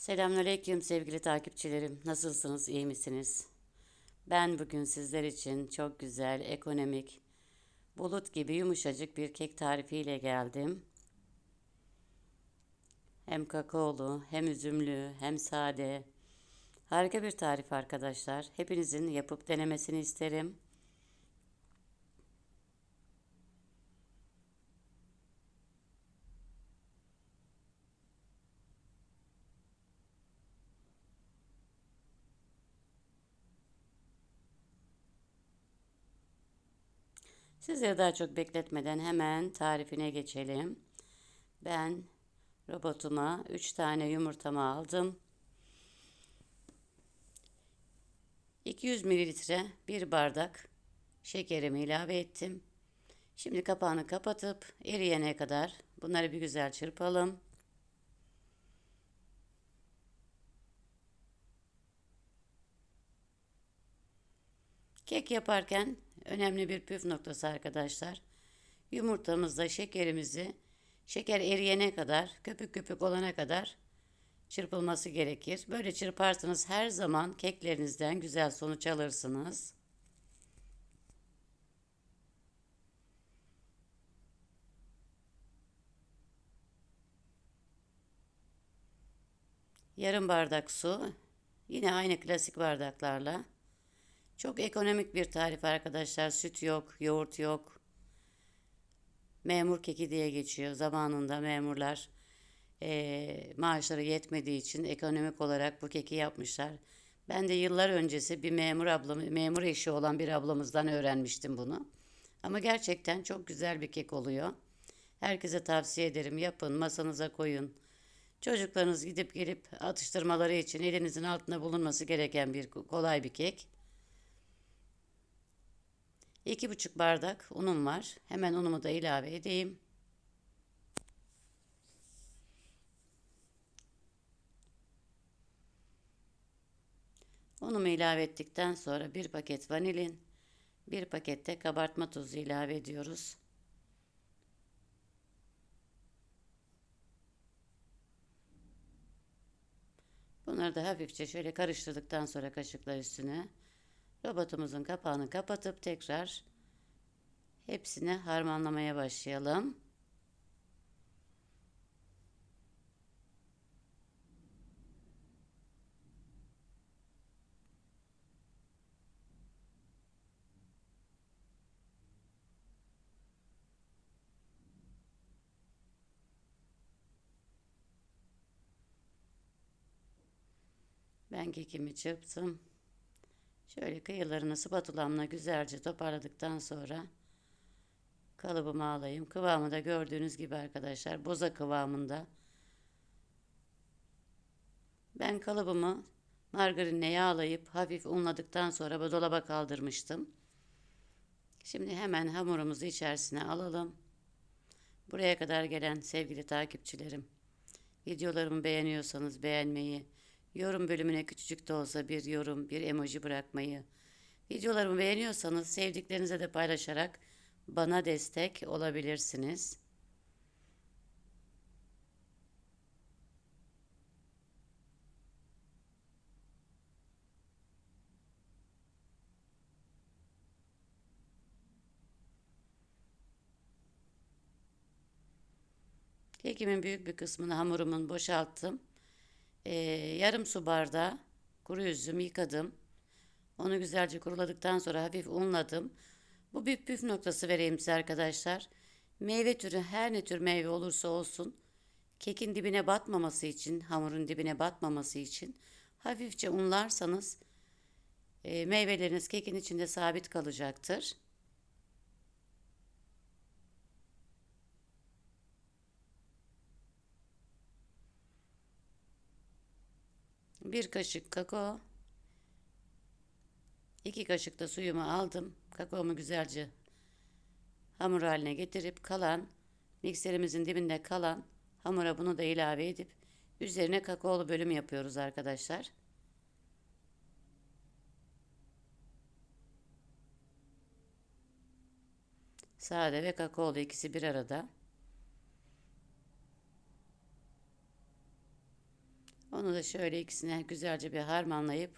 Selamünaleyküm sevgili takipçilerim. Nasılsınız, iyi misiniz? Ben bugün sizler için çok güzel, ekonomik, bulut gibi yumuşacık bir kek tarifiyle geldim. Hem kakaolu, hem üzümlü, hem sade. Harika bir tarif arkadaşlar. Hepinizin yapıp denemesini isterim. Sizleri daha çok bekletmeden hemen tarifine geçelim. Ben robotuma 3 tane yumurtamı aldım. 200 mililitre bir bardak şekerimi ilave ettim. Şimdi kapağını kapatıp eriyene kadar bunları bir güzel çırpalım. Kek yaparken önemli bir püf noktası arkadaşlar. Yumurtamızda şekerimizi şeker eriyene kadar, köpük köpük olana kadar çırpılması gerekir. Böyle çırparsanız her zaman keklerinizden güzel sonuç alırsınız. Yarım bardak su. Yine aynı klasik bardaklarla. Çok ekonomik bir tarif arkadaşlar. Süt yok, yoğurt yok. Memur keki diye geçiyor. Zamanında memurlar e, maaşları yetmediği için ekonomik olarak bu keki yapmışlar. Ben de yıllar öncesi bir memur ablamı, memur eşi olan bir ablamızdan öğrenmiştim bunu. Ama gerçekten çok güzel bir kek oluyor. Herkese tavsiye ederim. Yapın, masanıza koyun. Çocuklarınız gidip gelip atıştırmaları için elinizin altında bulunması gereken bir kolay bir kek. 2,5 bardak unum var. Hemen unumu da ilave edeyim. Unumu ilave ettikten sonra bir paket vanilin, bir pakette kabartma tozu ilave ediyoruz. Bunları da hafifçe şöyle karıştırdıktan sonra kaşıklar üstüne robotumuzun kapağını kapatıp tekrar hepsini harmanlamaya başlayalım. Ben kekimi çırptım. Şöyle kıyılarını spatulamla güzelce toparladıktan sonra kalıbımı alayım. Kıvamı da gördüğünüz gibi arkadaşlar boza kıvamında. Ben kalıbımı margarinle yağlayıp hafif unladıktan sonra bu dolaba kaldırmıştım. Şimdi hemen hamurumuzu içerisine alalım. Buraya kadar gelen sevgili takipçilerim, videolarımı beğeniyorsanız beğenmeyi, Yorum bölümüne küçücük de olsa bir yorum, bir emoji bırakmayı, videolarımı beğeniyorsanız sevdiklerinize de paylaşarak bana destek olabilirsiniz. Kekimin büyük bir kısmını hamurumun boşalttım. Ee, yarım su bardağı kuru üzüm yıkadım. Onu güzelce kuruladıktan sonra hafif unladım. Bu bir püf noktası vereyim size arkadaşlar. Meyve türü her ne tür meyve olursa olsun kekin dibine batmaması için, hamurun dibine batmaması için hafifçe unlarsanız e, meyveleriniz kekin içinde sabit kalacaktır. Bir kaşık kakao. iki kaşık da suyumu aldım. Kakaomu güzelce hamur haline getirip kalan mikserimizin dibinde kalan hamura bunu da ilave edip üzerine kakaolu bölüm yapıyoruz arkadaşlar. Sade ve kakaolu ikisi bir arada. Onu da şöyle ikisine güzelce bir harmanlayıp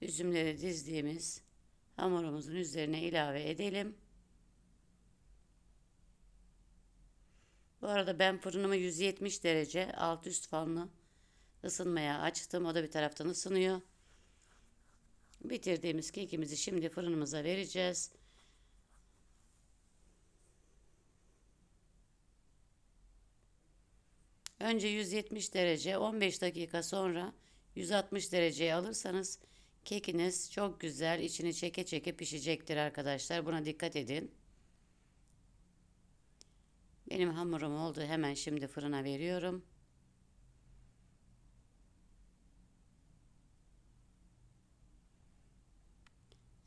üzümleri dizdiğimiz hamurumuzun üzerine ilave edelim. Bu arada ben fırınımı 170 derece alt üst fanlı ısınmaya açtım. O da bir taraftan ısınıyor. Bitirdiğimiz kekimizi şimdi fırınımıza vereceğiz. Önce 170 derece 15 dakika sonra 160 dereceye alırsanız kekiniz çok güzel içini çeke çeke pişecektir arkadaşlar. Buna dikkat edin. Benim hamurum oldu. Hemen şimdi fırına veriyorum.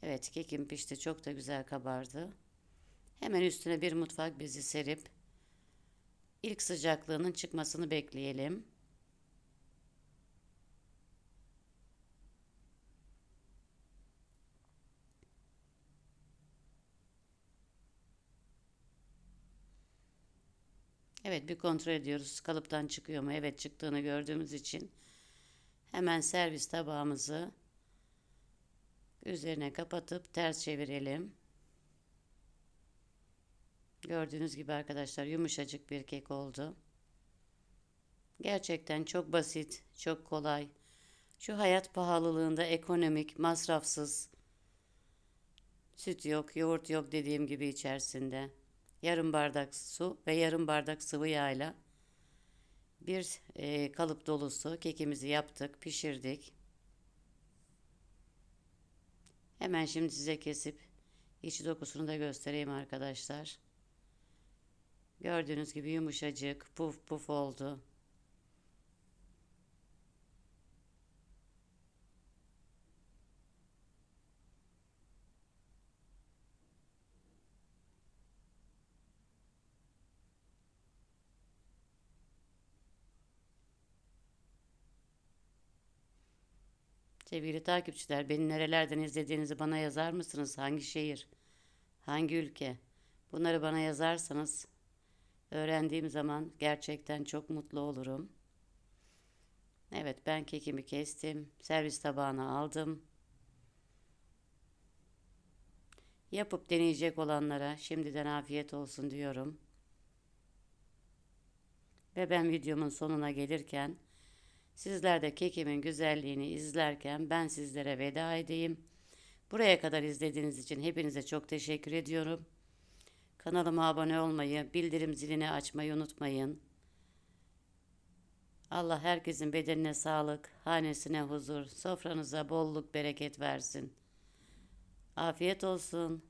Evet kekim pişti. Çok da güzel kabardı. Hemen üstüne bir mutfak bezi serip ilk sıcaklığının çıkmasını bekleyelim. Evet bir kontrol ediyoruz. Kalıptan çıkıyor mu? Evet çıktığını gördüğümüz için hemen servis tabağımızı üzerine kapatıp ters çevirelim. Gördüğünüz gibi arkadaşlar yumuşacık bir kek oldu. Gerçekten çok basit, çok kolay. Şu hayat pahalılığında ekonomik, masrafsız. Süt yok, yoğurt yok dediğim gibi içerisinde. Yarım bardak su ve yarım bardak sıvı yağla bir e, kalıp dolusu kekimizi yaptık, pişirdik. Hemen şimdi size kesip iç dokusunu da göstereyim arkadaşlar. Gördüğünüz gibi yumuşacık, puf puf oldu. Sevgili takipçiler, beni nerelerden izlediğinizi bana yazar mısınız? Hangi şehir? Hangi ülke? Bunları bana yazarsanız öğrendiğim zaman gerçekten çok mutlu olurum. Evet, ben kekimi kestim. Servis tabağına aldım. Yapıp deneyecek olanlara şimdiden afiyet olsun diyorum. Ve ben videomun sonuna gelirken Sizler de kekimin güzelliğini izlerken ben sizlere veda edeyim. Buraya kadar izlediğiniz için hepinize çok teşekkür ediyorum. Kanalıma abone olmayı, bildirim zilini açmayı unutmayın. Allah herkesin bedenine sağlık, hanesine huzur, sofranıza bolluk bereket versin. Afiyet olsun.